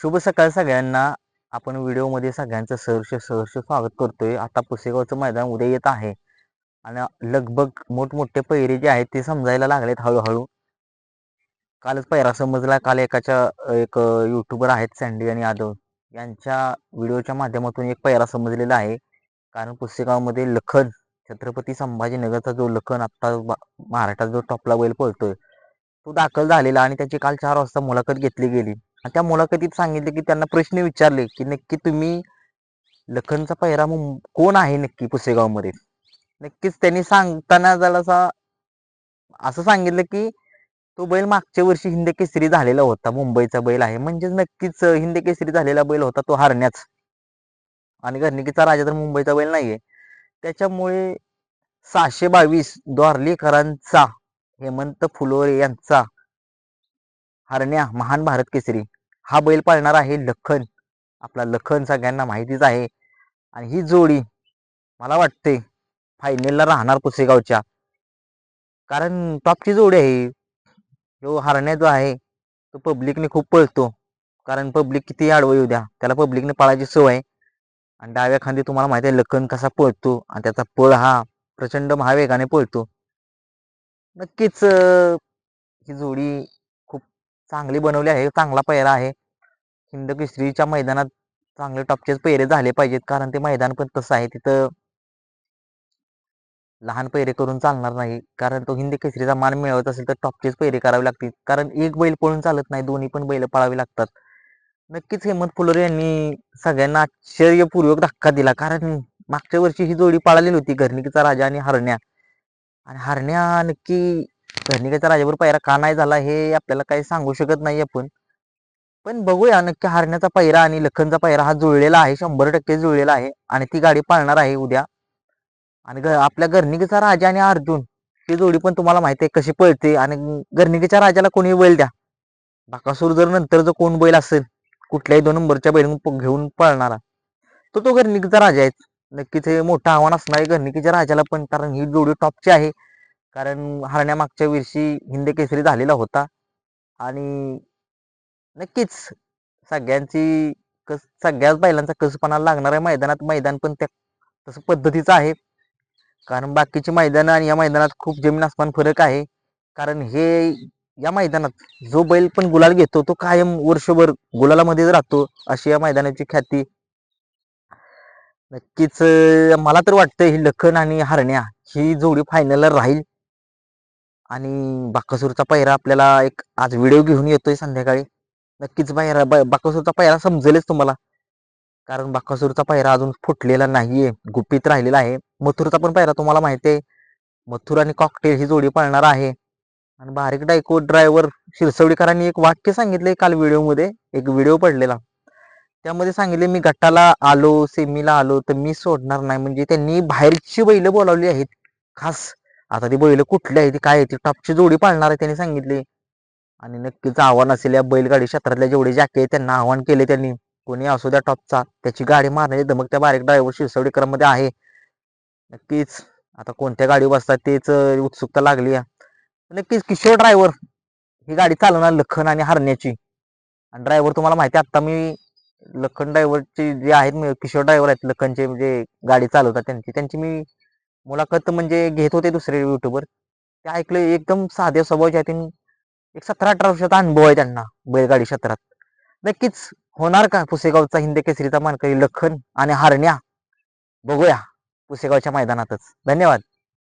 शुभ सकाळ सगळ्यांना. आपण व्हिडिओमध्ये सगळ्यांचं सहर्ष सहर्ष स्वागत करतोय. आता पुसेगावचं मैदान उद्या येत आहे. आणि लगभग मोठमोठे पैरे जे आहेत ते समजायला लागलेत हळूहळू. कालच पैरा समजला. काल एकाच्या एक युट्यूबर आहेत सँडी आणि यादव यांच्या व्हिडिओच्या माध्यमातून एक पैरा समजलेला आहे. कारण पुसेगावमध्ये लखन छत्रपती संभाजीनगरचा जो लखन आत्ता बा- महाराष्ट्रात जो टॉपला बैल पळतोय तो दाखल झालेला आणि त्याची काल चार वाजता मुलाखत घेतली गेली. त्या मुलाखतीत सांगितले की त्यांना प्रश्न विचारले की नक्की तुम्ही लखनचा पहिरा कोण आहे नक्की पुसेगावमध्ये? नक्कीच त्यांनी सांगताना जरासा असं सांगितलं की तो बैल मागच्या वर्षी हिंद केसरी झालेला होता मुंबईचा बैल आहे. म्हणजेच नक्कीच हिंद केसरी झालेला बैल होता तो हरण्याच आणि घरणिकीचा राजा तर मुंबईचा बैल नाहीये. त्याच्यामुळे सहाशे बावीस द्वारलीकरांचा हेमंत फुलोरे यांचा हरण्या महान भारत केसरी. हा बैल पाळणार आहे लखन. आपला लखन सगळ्यांना माहितीच आहे. आणि ही जोडी मला वाटते फायनलला राहणार पुसेगावच्या. कारण टॉपची जोडी आहे. जो हरण्या जो आहे तो पब्लिकने खूप पळतो. कारण पब्लिक किती आडवं येऊ द्या त्याला पब्लिकने पळायची सवय आहे. आणि डाव्या खांदी तुम्हाला माहिती आहे लखन कसा पळतो आणि त्याचा पळ हा प्रचंड महावेगाने पळतो. नक्कीच ही जोडी खूप चांगली बनवली आहे चांगला पैरा आहे. हिंद केसरीच्या मैदानात चांगले टॉपचेच पैरे झाले पाहिजेत कारण ते मैदान पण तसं आहे तिथं लहान पैरे करून चालणार नाही कारण तो हिंद केसरीचा मान मिळवत असेल तर टॉपचेच पैरे करावे लागतील कारण एक बैल पळून चालत नाही दोन्ही पण बैल पळावी लागतात. नक्कीच हेमंत फुलोरे यांनी सगळ्यांना आश्चर्यपूर्वक धक्का दिला कारण मागच्या वर्षी ही जोडी पळालेली होती घरणिकेचा राजा आणि हरण्या. आणि हरण्या नक्की घरणिकेचा राजावर पायरा का नाही झाला हे आपल्याला काही सांगू शकत नाही आपण. पण बघूया नक्की हरण्याचा पहिरा आणि लखनचा पहिरा हा जुळलेला आहे शंभर टक्के जुळलेला आहे आणि ती गाडी पाळणार आहे उद्या. आणि आपल्या गर्निकेचा राजा आणि अर्जुन ही जोडी पण तुम्हाला माहिती आहे कशी पळते आणि गर्निकेच्या राजाला कोणी बैल द्या? बाकासूर जर नंतर जर कोण बैल असेल कुठल्याही दोन नंबरच्या बैल घेऊन पळणारा तर तो गर्निकेचा राजा आहे. नक्कीच हे मोठं आव्हान असणार आहे गर्निकेच्या राजाला पण कारण ही जोडी टॉपची आहे. कारण हरण्या मागच्या वर्षी हिंद केसरी झालेला होता. आणि नक्कीच. सगळ्यांची कस सगळ्याच बैलांचा कसपणा लागणार आहे मैदानात. मैदान पण त्या तसं पद्धतीचं आहे. कारण बाकीची मैदानं आणि या मैदानात खूप जमीन आसमान फरक आहे. कारण हे या मैदानात जो बैल पण गुलाल घेतो तो कायम वर्षभर गुलालामध्येच राहतो. अशी या मैदानाची ख्याती. नक्कीच मला तर वाटतं ही लखन आणि हरण्या ही जोडी फायनलला राहील. आणि बाकासूरचा पहिरा आपल्याला एक आज व्हिडिओ घेऊन येतोय संध्याकाळी. नक्कीच पायरा बाकासूरचा पायरा समजेलच तुम्हाला. कारण बाकासूरचा पायरा अजून फुटलेला नाहीये गुपित राहिलेला आहे. मथुरचा पण पायरा तुम्हाला माहिती आहे मथुर आणि कॉकटेल ही जोडी पाळणार आहे. आणि बारीक डायको ड्रायव्हर शिरसवडीकरांनी एक वाक्य सांगितले काल व्हिडिओमध्ये. एक व्हिडिओ पडलेला. त्यामध्ये सांगितले मी गटाला आलो सेमीला आलो तर मी सोडणार नाही. म्हणजे त्यांनी बाहेरची बैल बोलावली आहेत. खास. आता ती बैल कुठली आहे ती काय आहे ती टॉपची जोडी पाळणार आहे त्यांनी सांगितले. आणि नक्कीच आव्हान असेल या बैलगाडी क्षेत्रातल्या जेवढे जाके त्यांना आव्हान केले त्यांनी. कोणी असू द्या टॉपचा त्याची गाडी मारण्याची धमक त्या बारीक ड्रायव्हर शिरसवडीकरांमध्ये आहे. नक्कीच आता कोणत्या गाडी बसतात तेच उत्सुकता लागली आहे. नक्कीच किशोर ड्रायव्हर ही गाडी चालवणार लखन आणि हरण्याची. आणि ड्रायव्हर तुम्हाला माहिती आहे आत्ता मी लखन ड्रायव्हरचे जे आहेत किशोर ड्रायव्हर आहेत लखनचे म्हणजे गाडी चालवतात त्यांची. त्यांची मी मुलाखत म्हणजे घेत होते दुसरे युट्यूबर ते ऐकलं एकदम साध्या स्वभावचे आहेत एक सतरा अठरा वर्षाचा अनुभव आहे त्यांना बैलगाडी क्षेत्रात. नक्कीच होणार का पुसेगावचा हिंद केसरीचा मानकरी लखन आणि हारण्या? बघूया पुसेगावच्या मैदानातच. धन्यवाद.